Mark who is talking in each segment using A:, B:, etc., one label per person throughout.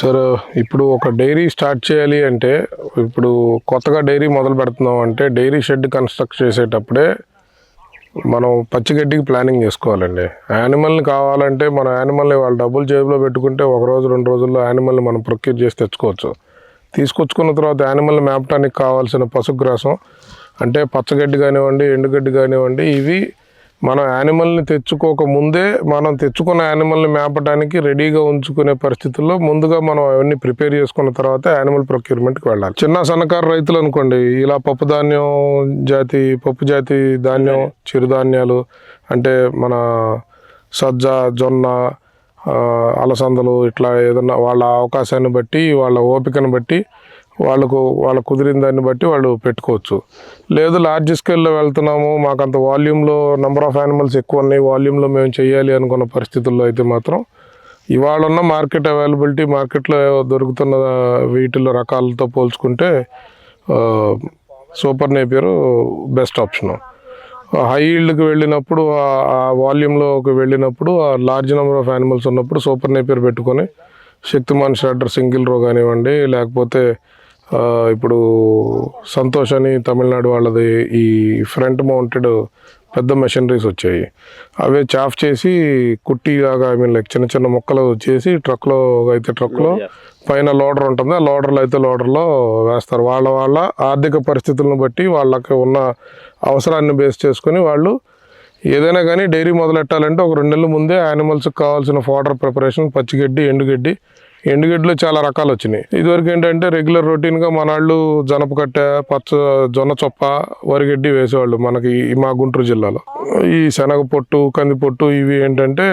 A: Sir ఇప్పుడు ఒక dairy start చేయాలి అంటే ఇప్పుడు కొత్తగా డైరీ మొదలు పెడుతున్నాం అంటే డైరీ షెడ్ కన్స్ట్రక్ట్ చేసేటప్పుడే మనం పచ్చిగడ్డికి ప్లానింగ్ చేసుకోవాలండి. యానిమల్ని కావాలంటే మన యానిమల్ని వాళ్ళ డబ్బులు జేబులో పెట్టుకుంటే ఒక రోజు రెండు రోజుల్లో యానిమల్ని మనం ప్రొక్యూర్ చేసి తెచ్చుకోవచ్చు. తీసుకొచ్చుకున్న తర్వాత యానిమల్ని మేపటానికి కావాల్సిన పశుగ్రాసం అంటే పచ్చగడ్డి కానివ్వండి ఎండుగడ్డి కానివ్వండి ఇవి మనం యానిమల్ని తెచ్చుకోక ముందే మనం తెచ్చుకున్న యానిమల్ని మేపడానికి రెడీగా ఉంచుకునే పరిస్థితుల్లో ముందుగా మనం అవన్నీ ప్రిపేర్ చేసుకున్న తర్వాత యానిమల్ ప్రొక్యూర్మెంట్కి వెళ్ళాలి. చిన్న సన్నకారు రైతులు అనుకోండి ఇలా పప్పు ధాన్యం జాతి పప్పు జాతి ధాన్యం చిరుధాన్యాలు అంటే మన సజ్జ జొన్న అలసందలు ఇట్లా ఏదన్నా వాళ్ళ అవకాశాన్ని బట్టి వాళ్ళ ఓపికను బట్టి వాళ్ళకు వాళ్ళ కుదిరిన దాన్ని బట్టి వాళ్ళు పెట్టుకోవచ్చు. లేదు లార్జ్ స్కేల్లో వెళ్తున్నాము మాకు అంత వాల్యూమ్లో నెంబర్ ఆఫ్ యానిమల్స్ ఎక్కువ ఉన్నాయి వాల్యూమ్లో మేము చేయాలి అనుకున్న పరిస్థితుల్లో అయితే మాత్రం ఇవాళ ఉన్న మార్కెట్ అవైలబిలిటీ మార్కెట్లో దొరుకుతున్న వీటిలో రకాలతో పోల్చుకుంటే super Napier best option high ఈల్డ్కి వెళ్ళినప్పుడు ఆ- వాల్యూమ్లోకి వెళ్ళినప్పుడు ఆ లార్జ్ నెంబర్ ఆఫ్ యానిమల్స్ ఉన్నప్పుడు సూపర్ నేపియర్ పెట్టుకొని శక్తిమాన్ షాటర్ సింగిల్ రో కానివ్వండి లేకపోతే ఇప్పుడు సంతోష్ అని తమిళనాడు వాళ్ళది ఈ ఫ్రంట్ మౌంటెడ్ పెద్ద మెషినరీస్ వచ్చాయి. అవే చాఫ్ చేసి కుట్టిలాగా ఐ మీన్ లైక్ చిన్న చిన్న ముక్కలు చేసి ట్రక్లో అయితే ట్రక్లో పైన లోడర్ ఉంటుంది. ఆ లోడర్లో అయితే లోడర్లో వేస్తారు. వాళ్ళ వాళ్ళ ఆర్థిక పరిస్థితులను బట్టి వాళ్ళకి ఉన్న అవసరాన్ని బేస్ చేసుకొని వాళ్ళు ఏదైనా కానీ డైరీ మొదలెట్టాలంటే ఒక రెండు నెలల ముందే యానిమల్స్కి కావాల్సిన ఫాడర్ ప్రిపరేషన్ పచ్చిగడ్డి ఎండుగడ్డి ఎండుగడ్డలు చాలా రకాలు వచ్చినాయి. ఇదివరకు ఏంటంటే రెగ్యులర్ రొటీన్గా మన వాళ్ళు జనపకట్ట పచ్చ జొన్న చొప్ప వరిగడ్డి వేసేవాళ్ళు మనకి ఈ మా గుంటూరు జిల్లాలో. ఈ శనగ పొట్టు కంది పొట్టు ఇవి ఏంటంటే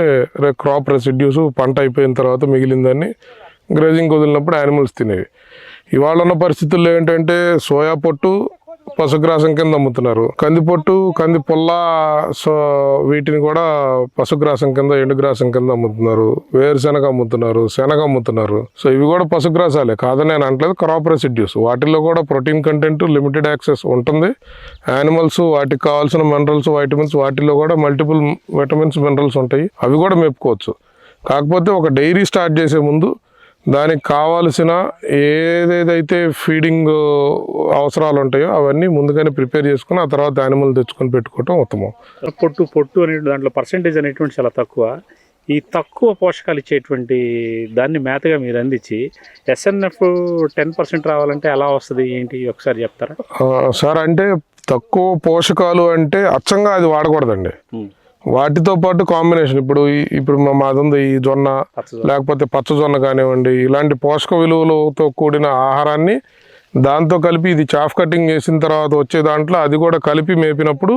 A: క్రాప్ రెసిడ్యూస్ పంట అయిపోయిన తర్వాత మిగిలిందని గ్రేజింగ్ వదిలినప్పుడు యానిమల్స్ తినేవి. ఇవాళ ఉన్న పరిస్థితుల్లో ఏంటంటే సోయా పొట్టు పశుగ్రాసం కింద అమ్ముతున్నారు. కంది పొట్టు కంది పుల్ల సో వీటిని కూడా పశుగ్రాసం కింద ఎండుగ్రాసం కింద అమ్ముతున్నారు. వేరుశెనగ అమ్ముతున్నారు శనగ అమ్ముతున్నారు. సో ఇవి కూడా పశుగ్రాసాలే. కాదని నేను అంటలేదు క్రాప్ రెసిడ్యూస్ వాటిల్లో కూడా ప్రోటీన్ కంటెంట్ లిమిటెడ్ యాక్సెస్ ఉంటుంది. యానిమల్స్ వాటికి కావాల్సిన మినరల్స్ వైటమిన్స్ వాటిల్లో కూడా మల్టిపుల్ విటమిన్స్ మినరల్స్ ఉంటాయి. అవి కూడా మేపుకోవచ్చు. కాకపోతే ఒక డైరీ స్టార్ట్ చేసే ముందు దానికి కావాల్సిన ఏదేదైతే ఫీడింగ్ అవసరాలు ఉంటాయో అవన్నీ ముందుగానే ప్రిపేర్ చేసుకుని ఆ తర్వాత యానిమల్ తెచ్చుకొని పెట్టుకోవటం ఉత్తమం.
B: పొట్టు పొట్టు అనే దాంట్లో పర్సంటేజ్ అనేటువంటి చాలా తక్కువ. ఈ తక్కువ పోషకాలు ఇచ్చేటువంటి దాన్ని మేతగా మీరు అందించి ఎస్ఎన్ఎఫ్ టెన్ పర్సెంట్ రావాలంటే ఎలా వస్తుంది? ఏంటి? ఒకసారి చెప్తారా?
A: సార్ అంటే తక్కువ పోషకాలు అంటే అచ్చంగా అది వాడకూడదండి. వాటితో పాటు కాంబినేషన్. ఇప్పుడు ఇప్పుడు మా మాది ఉంది ఈ జొన్న. లేకపోతే పచ్చజొన్న కానివ్వండి ఇలాంటి పోషక విలువలతో కూడిన ఆహారాన్ని దాంతో కలిపి ఇది చాఫ్ కటింగ్ చేసిన తర్వాత వచ్చే దాంట్లో అది కూడా కలిపి మేపినప్పుడు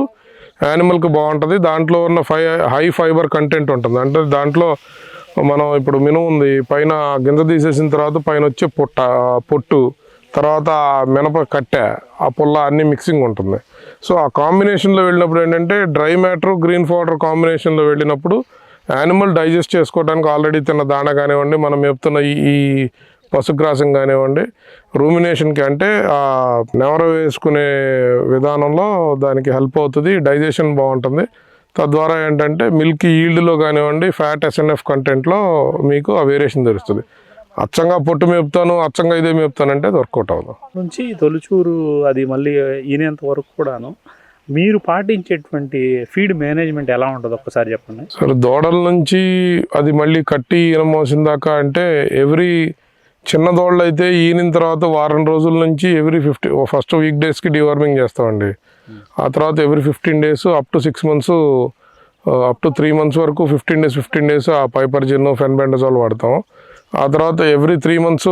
A: యానిమల్కి బాగుంటుంది. దాంట్లో ఉన్న ఫై హై ఫైబర్ కంటెంట్ ఉంటుంది. అంటే దాంట్లో మనం ఇప్పుడు మినుము ఉంది పైన గింజ తీసేసిన తర్వాత పైన వచ్చే పొట్ట పొట్టు తర్వాత మినప కట్టె ఆ పుల్ల అన్ని మిక్సింగ్ ఉంటుంది. సో ఆ కాంబినేషన్లో వెళ్ళినప్పుడు ఏంటంటే డ్రై మ్యాటర్ గ్రీన్ పౌడర్ కాంబినేషన్లో వెళ్ళినప్పుడు యానిమల్ డైజెస్ట్ చేసుకోవడానికి ఆల్రెడీ తిన్న దాణ కానివ్వండి మనం చెప్తున్న ఈ ఈ పశుగ్రాసం కానివ్వండి రూమినేషన్కి అంటే ఆ నెవర వేసుకునే విధానంలో దానికి హెల్ప్ అవుతుంది డైజెషన్ బాగుంటుంది. తద్వారా ఏంటంటే మిల్క్ ఈల్డ్లో కానివ్వండి ఫ్యాట్ ఎస్ఎన్ఎఫ్ కంటెంట్లో మీకు ఆ వేరియేషన్ తెలుస్తుంది అచ్చంగా పొట్టు మేపుతాను అచ్చంగా ఇదే మేపుతానంటే అది వర్కౌట్ అవ్వదు.
B: నుంచి తొలిచూరు అది మళ్ళీ ఈనేంత వరకు కూడాను మీరు పాటించేటువంటి ఫీడ్ మేనేజ్మెంట్ ఎలా ఉంటుంది ఒక్కసారి చెప్పండి.
A: సరే దూడల నుంచి అది మళ్ళీ కట్టి ఈనమోసిన దాకా అంటే ఎవ్రీ చిన్న దూడలు అయితే ఈనిన తర్వాత వారం రోజుల నుంచి ఎవ్రీ ఫిఫ్టీ ఫస్ట్ వీక్ డేస్కి డివార్మింగ్ చేస్తామండి. ఆ తర్వాత every fifteen days up to six months up to three months వరకు ఫిఫ్టీన్ డేస్ ఫిఫ్టీన్ డేస్ ఆ పైపర్జిన్ ఫెన్బెండజాల్ వాడతాం. ఆ తర్వాత every three months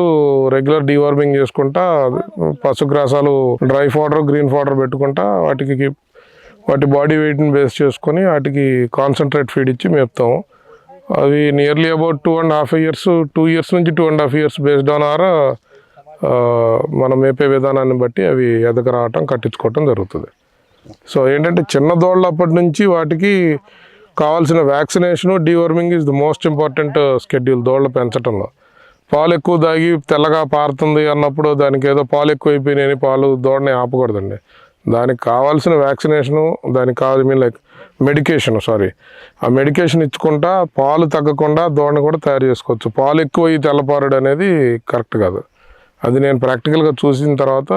A: regular deworming చేసుకుంటా పశుగ్రాసాలు డ్రై ఫౌడర్ గ్రీన్ ఫౌడర్ పెట్టుకుంటా వాటికి వాటి బాడీ వెయిట్ని బేస్ చేసుకొని వాటికి కాన్సన్ట్రేట్ ఫీడ్ ఇచ్చి మేపుతాము. అవి nearly about two and half years two years నుంచి two and half years based on or మనం మేపే విధానాన్ని బట్టి అవి ఎదగరావటం కట్టించుకోవటం జరుగుతుంది. సో ఏంటంటే చిన్న దోళ్ళ అప్పటి నుంచి వాటికి కావాల్సిన vaccination deworming is the most important schedule దోళ్ళ పెంచడంలో పాలు ఎక్కువ తాగి తెల్లగా పారుతుంది అన్నప్పుడు దానికి ఏదో పాలు ఎక్కువ అయిపోయినాయని పాలు దోడని ఆపకూడదండి. దానికి కావాల్సిన వ్యాక్సినేషను దానికి కావాలి మీన్ లైక్ మెడికేషన్ సారీ ఆ మెడికేషన్ ఇచ్చుకుంటా పాలు తగ్గకుండా దోడని కూడా తయారు చేసుకోవచ్చు. పాలు ఎక్కువ తెల్లపారుడు అనేది కరెక్ట్ కాదు. అది నేను ప్రాక్టికల్గా చూసిన తర్వాత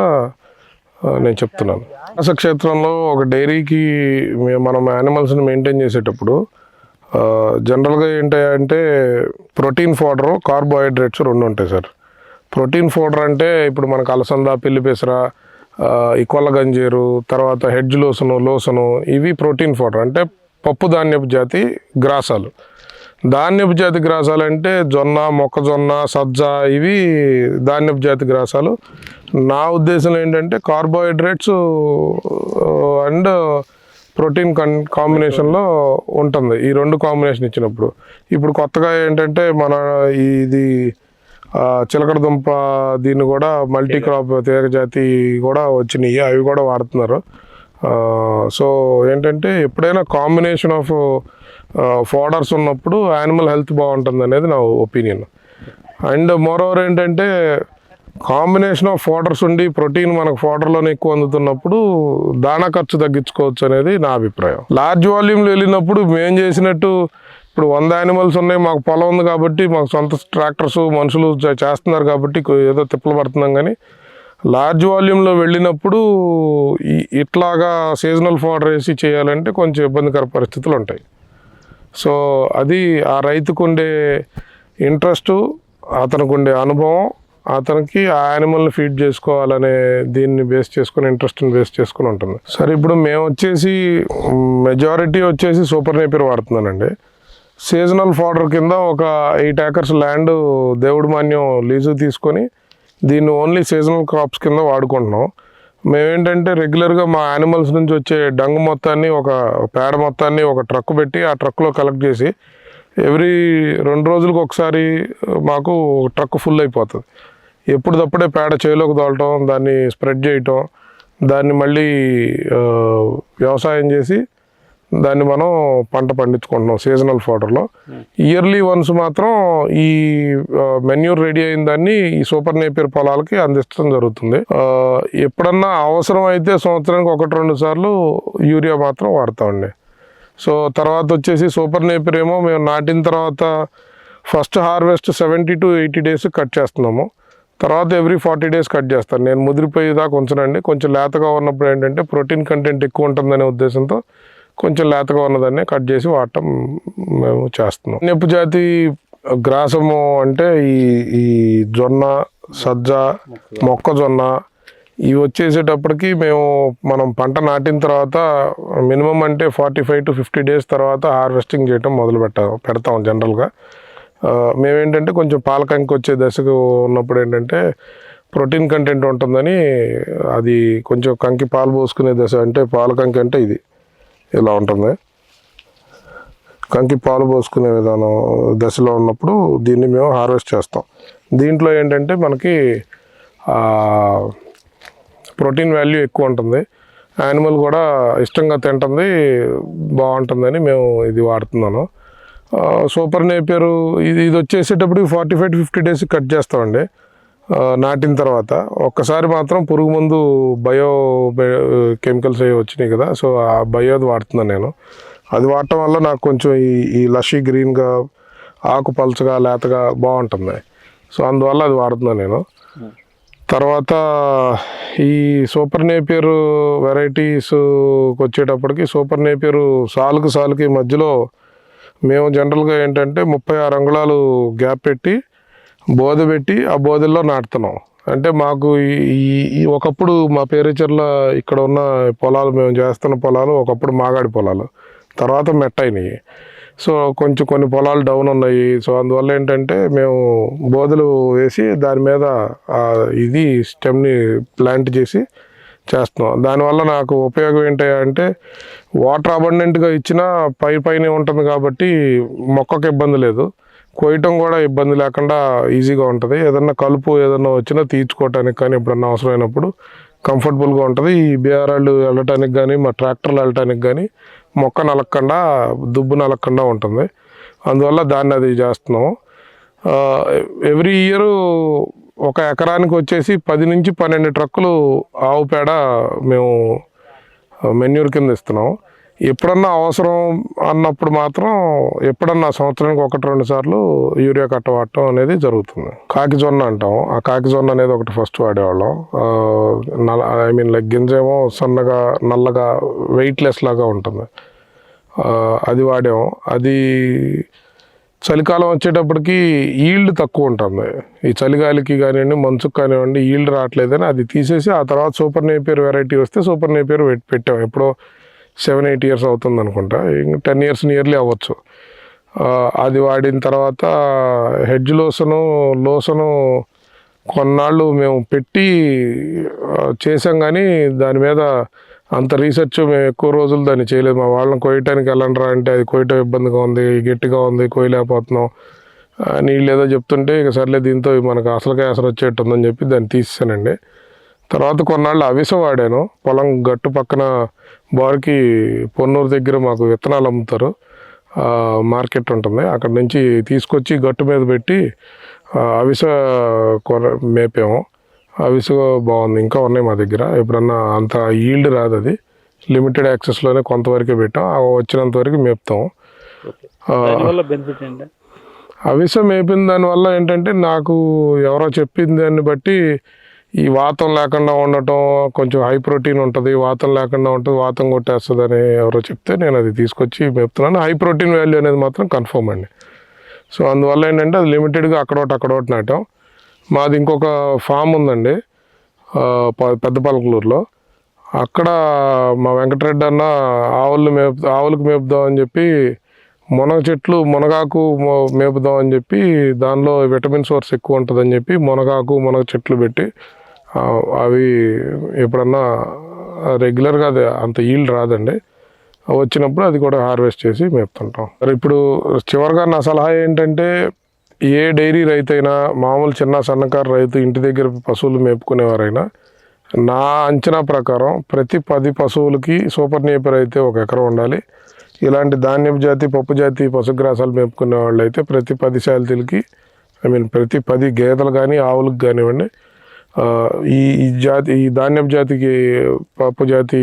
A: నేను చెప్తున్నాను. వ్యాస క్షేత్రంలో ఒక డైరీకి మనం యానిమల్స్ని మెయింటైన్ చేసేటప్పుడు జనరల్గా ఏంటంటే ప్రోటీన్ ఫోడరు కార్బోహైడ్రేట్స్ రెండు ఉంటాయి సార్. ప్రోటీన్ ఫోడర్ అంటే ఇప్పుడు మనకు అలసంద పిల్లిపెసర ఈ కొల్ల గంజీరు తర్వాత హెడ్జ్ లోసను లోసను ఇవి ప్రోటీన్ ఫోడర్ అంటే పప్పు ధాన్యపు జాతి గ్రాసాలు. ధాన్యపు జాతి గ్రాసాలు అంటే జొన్న మొక్కజొన్న సజ్జ ఇవి ధాన్యపు జాతి గ్రాసాలు. నా ఉద్దేశం ఏంటంటే కార్బోహైడ్రేట్స్ అండ్ ప్రోటీన్ కన్ కాంబినేషన్లో ఉంటుంది. ఈ రెండు కాంబినేషన్ ఇచ్చినప్పుడు. ఇప్పుడు కొత్తగా ఏంటంటే మన ఇది చిలకడ దుంప దీన్ని కూడా మల్టీ క్రాప్ తీగ జాతి కూడా వచ్చినాయి. అవి కూడా వాడుతున్నారు. సో ఏంటంటే ఎప్పుడైనా కాంబినేషన్ ఆఫ్ ఫోడర్స్ ఉన్నప్పుడు యానిమల్ హెల్త్ బాగుంటుంది అనేది నా ఒపీనియన్. అండ్ మరోవర్ ఏంటంటే కాంబినేషన్ ఆఫ్ ఫోడర్స్ ఉండి ప్రోటీన్ మనకు ఫోడర్లోనే ఎక్కువ అందుతున్నప్పుడు దాణా ఖర్చు తగ్గించుకోవచ్చు అనేది నా అభిప్రాయం. లార్జ్ వాల్యూమ్లో వెళ్ళినప్పుడు మేము చేసినట్టు ఇప్పుడు వంద యానిమల్స్ ఉన్నాయి మాకు పొలం ఉంది కాబట్టి మాకు సొంత ట్రాక్టర్స్ మనుషులు చేస్తున్నారు కాబట్టి ఏదో తిప్పలు పడుతున్నాం కానీ లార్జ్ వాల్యూమ్లో వెళ్ళినప్పుడు ఇట్లాగా సీజనల్ ఫోడర్ వేసి చేయాలంటే కొంచెం ఇబ్బందికర పరిస్థితులు ఉంటాయి. సో అది ఆ రైతుకు ఉండే ఇంట్రెస్ట్ అతనికి ఉండే అనుభవం అతనికి ఆ యానిమల్ని ఫీడ్ చేసుకోవాలనే దీన్ని బేస్ చేసుకుని ఇంట్రెస్ట్ని బేస్ చేసుకుని ఉంటుంది. సరే ఇప్పుడు మేము వచ్చేసి మెజారిటీ వచ్చేసి సూపర్ నేపియర్ వాడుతున్నానండి. సీజనల్ ఫాడర్ కింద ఒక ఎయిట్ ఏకర్స్ ల్యాండ్ దేవుడి మాన్యం లీజు తీసుకొని దీన్ని ఓన్లీ సీజనల్ క్రాప్స్ కింద వాడుకుంటున్నాం. మేమేంటంటే రెగ్యులర్గా మా యానిమల్స్ నుంచి వచ్చే డంగ్ మొత్తాన్ని ఒక పేడ మొత్తాన్ని ఒక ట్రక్ పెట్టి ఆ ట్రక్లో కలెక్ట్ చేసి ఎవ్రీ రెండు రోజులకు ఒకసారి మాకు ట్రక్ ఫుల్ అయిపోతుంది. ఎప్పుడుదప్పుడే పేడ చేలోకి తోలటం దాన్ని స్ప్రెడ్ చేయటం దాన్ని మళ్ళీ వ్యవసాయం చేసి దాన్ని మనం పంట పండించుకుంటున్నాం సీజనల్ ఫోటర్లో ఇయర్లీ వన్స్ మాత్రం ఈ మెన్యూర్ రెడీ అయిన దాన్ని ఈ సూపర్ నేపియర్ పొలాలకి అందించడం జరుగుతుంది. ఎప్పుడన్నా అవసరం అయితే సంవత్సరానికి ఒకటి రెండు సార్లు యూరియా మాత్రం వాడతామండి. సో తర్వాత వచ్చేసి సూపర్ నేపియర్ ఏమో మేము నాటిన తర్వాత first harvest seventy to eighty days cut చేస్తున్నాము. తర్వాత ఎవ్రీ ఫార్టీ డేస్ కట్ చేస్తాను. నేను ముదిరిపోయేదాకా ఉంచనండి. కొంచెం లేతగా ఉన్నప్పుడు ఏంటంటే ప్రోటీన్ కంటెంట్ ఎక్కువ ఉంటుందనే ఉద్దేశంతో కొంచెం లేతగా ఉన్నదాన్ని కట్ చేసి వాడటం మేము చేస్తున్నాం. నెప్పు జాతి గ్రాసము అంటే ఈ ఈ జొన్న సజ్జ మొక్కజొన్న ఇవి వచ్చేసేటప్పటికి మేము మనం పంట నాటిన తర్వాత మినిమం అంటే forty five to fifty days తర్వాత హార్వెస్టింగ్ చేయటం మొదలు పెట్టాము పెడతాం జనరల్గా. మేమేంటంటే కొంచెం పాలకంకి వచ్చే దశకు ఉన్నప్పుడు ఏంటంటే ప్రోటీన్ కంటెంట్ ఉంటుందని అది కొంచెం కంకి పాలు పోసుకునే దశ అంటే పాలకంకి అంటే ఇది. ఇలా ఉంటుంది. కంకి పాలు పోసుకునే విధానం దశలో ఉన్నప్పుడు దీన్ని మేము హార్వెస్ట్ చేస్తాం. దీంట్లో ఏంటంటే మనకి ప్రోటీన్ వాల్యూ ఎక్కువ ఉంటుంది. యానిమల్ కూడా ఇష్టంగా తింటుంది బాగుంటుందని మేము ఇది వాడుతున్నాను. సూపర్ నేపేరు ఇది ఇది వచ్చేసేటప్పుడు forty five fifty days cut చేస్తామండి. నాటిన తర్వాత ఒక్కసారి మాత్రం పురుగు మందు బయో కెమికల్స్ అవి వచ్చినాయి కదా సో ఆ బయోది వాడుతున్నాను నేను. అది వాడటం వల్ల నాకు కొంచెం ఈ ఈ లషీ గ్రీన్గా ఆకు పలుచగా లేతగా బాగుంటుంది. సో అందువల్ల అది వాడుతున్నాను నేను. తర్వాత ఈ సూపర్ నేపియర్ వెరైటీస్ వచ్చేటప్పటికి సూపర్ నేపియర్ సాలుకు సాలుకి మధ్యలో మేము జనరల్గా ఏంటంటే ముప్పై ఆరు అంగుళాలు గ్యాప్ పెట్టి బోధ పెట్టి ఆ బోధల్లో నాటుతున్నాం. అంటే మాకు ఈ- ఈ ఒకప్పుడు మా పేరుచర్ల ఇక్కడ ఉన్న పొలాలు మేము చేస్తున్న పొలాలు ఒకప్పుడు మాగాడి పొలాలు. తర్వాత మెట్టయినాయి సో కొంచెం కొన్ని పొలాలు డౌన్ ఉన్నాయి. సో అందువల్ల ఏంటంటే మేము బోధలు వేసి దాని మీద ఇది స్టెమ్ని ప్లాంట్ చేసి చేస్తున్నాం. దానివల్ల నాకు ఉపయోగం ఏంటి అంటే వాటర్ అబండెంట్గా ఇచ్చినా పై పైన ఉంటుంది కాబట్టి మొక్కకు ఇబ్బంది లేదు. కోయటం కూడా ఇబ్బంది లేకుండా ఈజీగా ఉంటుంది. ఏదన్నా కలుపు ఏదన్నా వచ్చినా తీర్చుకోవటానికి కానీ ఎప్పుడన్నా అవసరమైనప్పుడు కంఫర్టబుల్గా ఉంటుంది. ఈ బీఆర్ఎల్ వెళ్ళటానికి కానీ మా ట్రాక్టర్లు వెళ్ళటానికి కానీ మొక్క నలగకుండా దుబ్బు నలగకుండా ఉంటుంది. అందువల్ల దాన్ని అది చేస్తున్నాం ఎవ్రీ ఇయర్ ఒక ఎకరానికి వచ్చేసి పది నుంచి పన్నెండు ట్రక్కులు ఆవు పేడ మేము మెన్యూర్ కింద ఇస్తున్నాం ఎప్పుడన్నా అవసరం అన్నప్పుడు మాత్రం ఎప్పుడన్నా సంవత్సరానికి ఒకటి రెండు సార్లు యూరియా కట్ట వాడటం అనేది జరుగుతుంది. కాకిజొన్న అంటాం. ఆ కాకిజొన్న అనేది ఒకటి ఫస్ట్ వాడేవాళ్ళం. నల్ల ఐ మీన్ లైక్ గింజ ఏమో సన్నగా నల్లగా వెయిట్లెస్ లాగా ఉంటుంది. అది వాడాం. అది చలికాలం వచ్చేటప్పటికి ఈల్డ్ తక్కువ ఉంటుంది. ఈ చలిగాలికి కానివ్వండి మంచుకు కానివ్వండి ఈల్డ్ రావట్లేదని అది తీసేసి ఆ తర్వాత సూపర్ నేపియర్ వెరైటీ వస్తే సూపర్ నేపియర్ పెట్టాం. ఎప్పుడో సెవెన్ ఎయిట్ ఇయర్స్ అవుతుంది అనుకుంటా ఇంకా టెన్ ఇయర్స్ నియర్లీ అవ్వచ్చు. అది వాడిన తర్వాత హెడ్జ్ లోసను లోసను కొన్నాళ్ళు మేము పెట్టి చేసాం కానీ దాని మీద అంత రీసెర్చ్ మేము ఎక్కువ రోజులు దాన్ని చేయలేదు. మా వాళ్ళని కొయ్యటానికి వెళ్ళండిరా అంటే అది కొయ్యటం ఇబ్బందిగా ఉంది గట్టిగా ఉంది కొయ్యలేకపోతున్నాం. నీళ్ళు ఏదో చెప్తుంటే ఇక సర్లే దీంతో మనకు అసలుకాయ అసలు వచ్చేట్టుందని చెప్పి దాన్ని తీసేసానండి తర్వాత కొన్నాళ్ళు అవిస వాడాను. పొలం గట్టు పక్కన బార్కి పొన్నూరు దగ్గర మాకు విత్తనాలు అమ్ముతారు. మార్కెట్ ఉంటుంది. అక్కడ నుంచి తీసుకొచ్చి గట్టు మీద పెట్టి అవిస కొర మేపాము. అవిస బాగుంది. ఇంకా ఉన్నాయి మా దగ్గర. ఎప్పుడన్నా అంత ఈల్డ్ రాదు అది. లిమిటెడ్ యాక్సెస్లోనే కొంతవరకే పెట్టాం. వచ్చినంత వరకు మేపుతాం అవిస మేపిన దానివల్ల ఏంటంటే నాకు ఎవరో చెప్పిన దాన్ని బట్టి ఈ వాతం లేకుండా ఉండటం కొంచెం హై ప్రోటీన్ ఉంటుంది వాతం లేకుండా ఉంటుంది వాతం కొట్టేస్తుంది అని ఎవరో చెప్తే నేను అది తీసుకొచ్చి మేపుతున్నాను హై ప్రోటీన్ వాల్యూ అనేది మాత్రం కన్ఫర్మ్ అండి. సో అందువల్ల ఏంటంటే అది లిమిటెడ్గా అక్కడోటి అక్కడోటి నాటం. మాది ఇంకొక ఫామ్ ఉందండి ప- పెద్ద పలకలూరులో. అక్కడ మా వెంకటరెడ్డి అన్న ఆవులు మేపు ఆవులకు మేపుదాం అని చెప్పి మునగ చెట్లు మునగాకు మేపుదామని మేపుదాం అని చెప్పి దానిలో విటమిన్ సోర్స్ ఎక్కువ ఉంటుందని చెప్పి మునగాకు మునగ చెట్లు పెట్టి అవి ఎప్పుడన్నా రెగ్యులర్గా అది అంత ఈల్డ్ రాదండి. వచ్చినప్పుడు అది కూడా హార్వెస్ట్ చేసి మేపుతుంటాం. మరి ఇప్పుడు చివరిగా నా సలహా ఏంటంటే ఏ డైరీ రైతు అయినా మామూలు చిన్న సన్నకారు రైతు ఇంటి దగ్గర పశువులు మేపుకునేవారైనా నా అంచనా ప్రకారం ప్రతి పది పశువులకి సూపర్ నేపర్ అయితే ఒక ఎకరం ఉండాలి. ఇలాంటి ధాన్యపు జాతి పప్పు జాతి పశుగ్రాసాలు మేపుకునే వాళ్ళు అయితే ప్రతి పది శాలతీలకి ఐ మీన్ ప్రతి పది గేదెలు కానీ ఆవులకు కానివ్వండి ఈ జాతి ఈ ధాన్యపు జాతికి పప్పు జాతి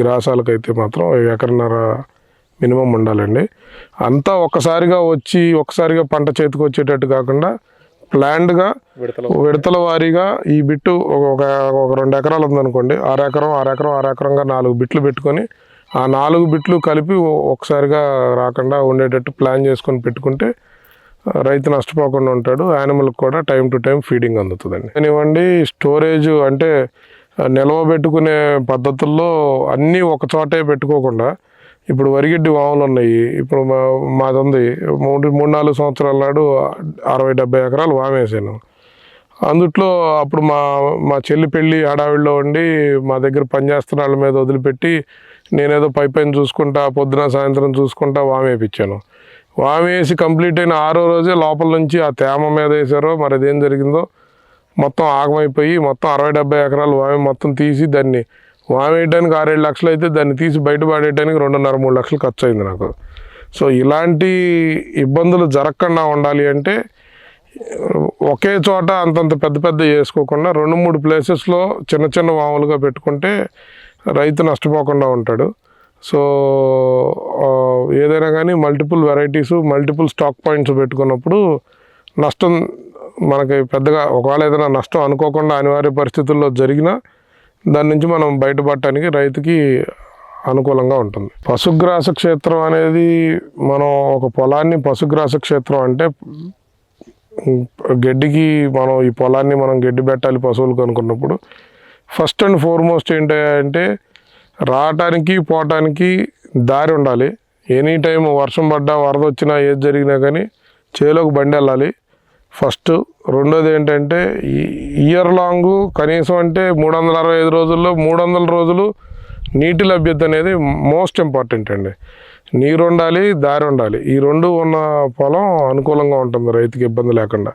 A: గ్రాసాలకైతే మాత్రం ఎకరన్నర మినిమం ఉండాలండి. అంతా ఒక్కసారిగా వచ్చి ఒక్కసారిగా పంట చేతికి వచ్చేటట్టు కాకుండా ప్లాన్డ్గా
B: విడతల
A: వారీగా ఈ బిట్టు ఒక ఒక- రెండు ఎకరాలు ఉందనుకోండి ఆరు ఎకరం ఆరు ఎకరం ఆరు ఎకరంగా నాలుగు బిట్లు పెట్టుకొని ఆ నాలుగు బిట్లు కలిపి ఒకసారిగా రాకుండా ఉండేటట్టు ప్లాన్ చేసుకొని పెట్టుకుంటే రైతు నష్టపోకుండా ఉంటాడు. యానిమల్కి కూడా టైం టు టైం ఫీడింగ్ అందుతుందండి. కానివ్వండి స్టోరేజ్ అంటే నిల్వ పెట్టుకునే పద్ధతుల్లో అన్నీ ఒక చోటే పెట్టుకోకుండా ఇప్పుడు వరిగడ్డి వాములు ఉన్నాయి. ఇప్పుడు మా మాది ఉంది మూడు మూడు నాలుగు సంవత్సరాల నాడు అరవై డెబ్బై ఎకరాలు వామేసాను. అందుట్లో అప్పుడు మా మా చెల్లి పెళ్ళి హడావిడిలో ఉండి మా దగ్గర పనిచేస్తున్న వాళ్ళ మీద వదిలిపెట్టి నేనేదో పై పైన చూసుకుంటా పొద్దున సాయంత్రం చూసుకుంటా వామేపించాను వామేసి కంప్లీట్ అయిన ఆరో రోజే లోపల నుంచి ఆ తేమ మీద వేసారో మరి అదేం జరిగిందో మొత్తం ఆగమైపోయి మొత్తం అరవై డెబ్బై ఎకరాలు వామి మొత్తం తీసి దాన్ని వామేయడానికి ఆరేడు లక్షలు అయితే దాన్ని తీసి బయటపడేయడానికి రెండున్నర మూడు లక్షలు ఖర్చు అయింది నాకు. సో ఇలాంటి ఇబ్బందులు జరగకుండా ఉండాలి అంటే ఒకే చోట అంతంత పెద్ద పెద్ద వేసుకోకుండా రెండు మూడు ప్లేసెస్లో చిన్న చిన్న వాములుగా పెట్టుకుంటే రైతు నష్టపోకుండా ఉంటాడు. సో ఏదైనా కానీ multiple varieties multiple stock points పెట్టుకున్నప్పుడు నష్టం మనకి పెద్దగా ఒకవేళ ఏదైనా నష్టం అనుకోకుండా అనివార్య పరిస్థితుల్లో జరిగినా దాని నుంచి మనం బయటపడటానికి రైతుకి అనుకూలంగా ఉంటుంది. పశుగ్రాస క్షేత్రం అనేది మనం ఒక పొలాన్ని పశుగ్రాస క్షేత్రం అంటే గడ్డికి మనం ఈ పొలాన్ని మనం గడ్డి పెట్టాలి పశువులకు అనుకున్నప్పుడు ఫస్ట్ అండ్ ఫార్మోస్ట్ ఏంటంటే రావటానికి పోవటానికి దారి ఉండాలి. ఎనీ టైం వర్షం పడ్డా వరద వచ్చినా ఏది జరిగినా కానీ చేలోకి బండి వెళ్ళాలి. ఫస్ట్ రెండోది ఏంటంటే ఇయర్ లాంగ్ కనీసం అంటే మూడు వందల అరవై ఐదు రోజుల్లో మూడు వందల రోజులు నీటి లభ్యత అనేది మోస్ట్ ఇంపార్టెంట్ అండి. నీరు ఉండాలి దారి ఉండాలి. ఈ రెండు ఉన్న పొలం అనుకూలంగా ఉంటుంది రైతుకి ఇబ్బంది లేకుండా.